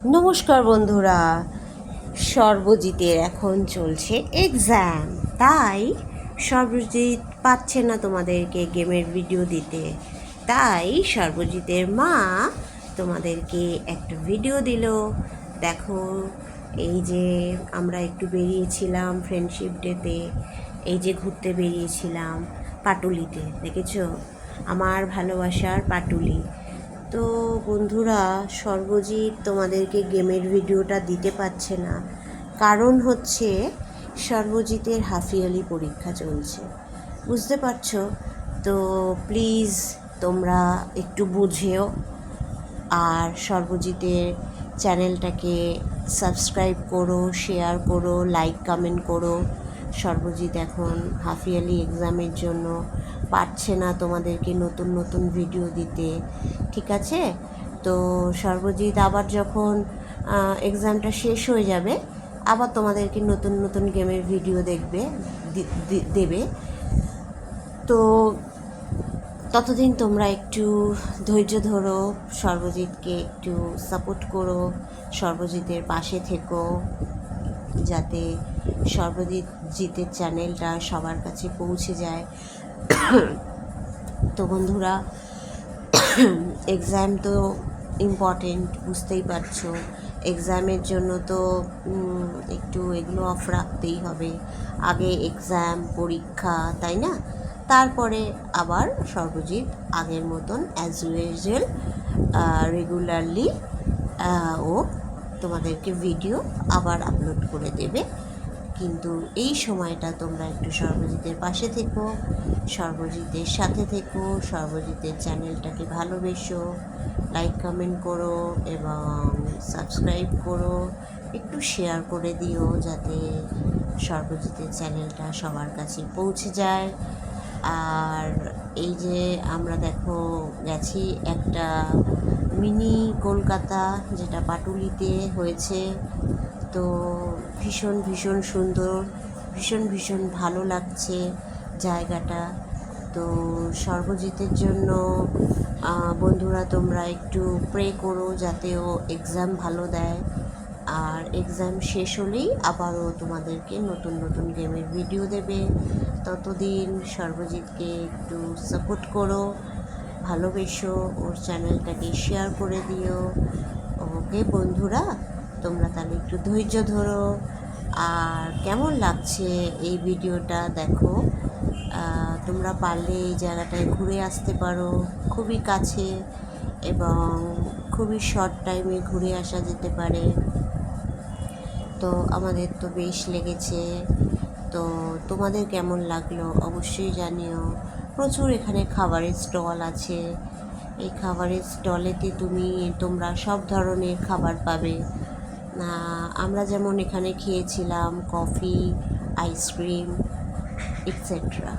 নমস্কার বন্ধুরা, সর্বজিতের এখন চলছে এক্সাম তাই সর্বজিৎ পাচ্ছে না তোমাদেরকে গেমের ভিডিও দিতে। তাই সর্বজিতের মা তোমাদেরকে একটা ভিডিও দিল। দেখো, এই যে আমরা একটু বেরিয়েছিলাম ফ্রেন্ডশিপ ডেতে এই যে ঘুরতে বেরিয়েছিলাম পাটুলিতে, দেখেছ? আমার ভালোবাসার পাটুলি। তো বন্ধুরা, সর্বজিৎ তোমাদেরকে গেমের ভিডিওটা দিতে পারছে না। কারণ হচ্ছে সর্বজিতের হাফিয়ালি পরীক্ষা চলছে। বুঝতে পারছ? তো প্লিজ তোমরা একটু বুঝেও আর সর্বজিতের চ্যানেলটাকে সাবস্ক্রাইব করো, শেয়ার করো, লাইক, কমেন্ট করো। সর্বজিৎ এখন হাফ হাফিয়ালি এক্সামের জন্য পারছে না তোমাদেরকে নতুন নতুন ভিডিও দিতে, ঠিক আছে? তো সর্বজিৎ আবার যখন এক্সামটা শেষ হয়ে যাবে, আবার তোমাদেরকে নতুন নতুন গেমের ভিডিও দেখবে দেবে। তো ততদিন তোমরা একটু ধৈর্য ধরো, সর্বজিৎকে একটু সাপোর্ট করো, সর্বজিতের পাশে থেকো, যাতে সর্বজিৎ জিতের চ্যানেলটা সবার কাছে পৌঁছে যায়। তো বন্ধুরা এক্সাম তো ইম্পর্টেন্ট বুঝতেই পারছ। এক্সামের জন্য তো একটু এগুলো অফ রাখতেই হবে। আগে এক্সাম পরীক্ষা, তাই না? তারপরে আবার সর্বজিৎ আগের মতন অ্যাজ ইউজুয়াল রেগুলারলি ও তোমাদেরকে ভিডিও আবার আপলোড করে দেবে। কিন্তু এই সময়টা তোমরা একটু সর্বজিতের পাশে থেকো, সর্বজিতের সাথে থেকো, সর্বজিতের চ্যানেলটাকে ভালোবেসো, লাইক, কমেন্ট করো এবং সাবস্ক্রাইব করো, একটু শেয়ার করে দিও যাতে সর্বজিতের চ্যানেলটা সবার কাছে পৌঁছে যায়। আর এই যে আমরা দেখো গেছি একটা মিনি কলকাতা যেটা পাটুলিতে হয়েছে। তো ভীষণ ভীষণ সুন্দর, ভীষণ ভীষণ ভালো লাগছে জায়গাটা। তো সর্বজিতের জন্য বন্ধুরা তোমরা একটু প্রে করো যাতে ও এক্সাম ভালো দেয়। আর এক্সাম শেষ হলেই আবারও তোমাদেরকে নতুন নতুন গেমের ভিডিও দেবে। ততদিন সর্বজিৎকে একটু সাপোর্ট করো, ভালোবেসো, ওর চ্যানেলটাকে শেয়ার করে দিও। ওকে বন্ধুরা? তোমরা তাহলে একটু ধৈর্য ধরো। আর কেমন লাগছে এই ভিডিওটা দেখো? তোমরা পারলে এই জায়গাটায় ঘুরে আসতে পারো। খুবই কাছে এবং খুবই শর্ট টাইমে ঘুরে আসা যেতে পারে। তো আমাদের তো বেশ লেগেছে। তো তোমাদের কেমন লাগল অবশ্যই জানিও। প্রচুর এখানে খাবারের স্টল আছে। এই খাবারের স্টলেতে তুমি, তোমরা সব ধরনের খাবার পাবে। আমরা যেমন এখানে খেয়েছিলাম কফি আইসক্রিম এটসেট্রা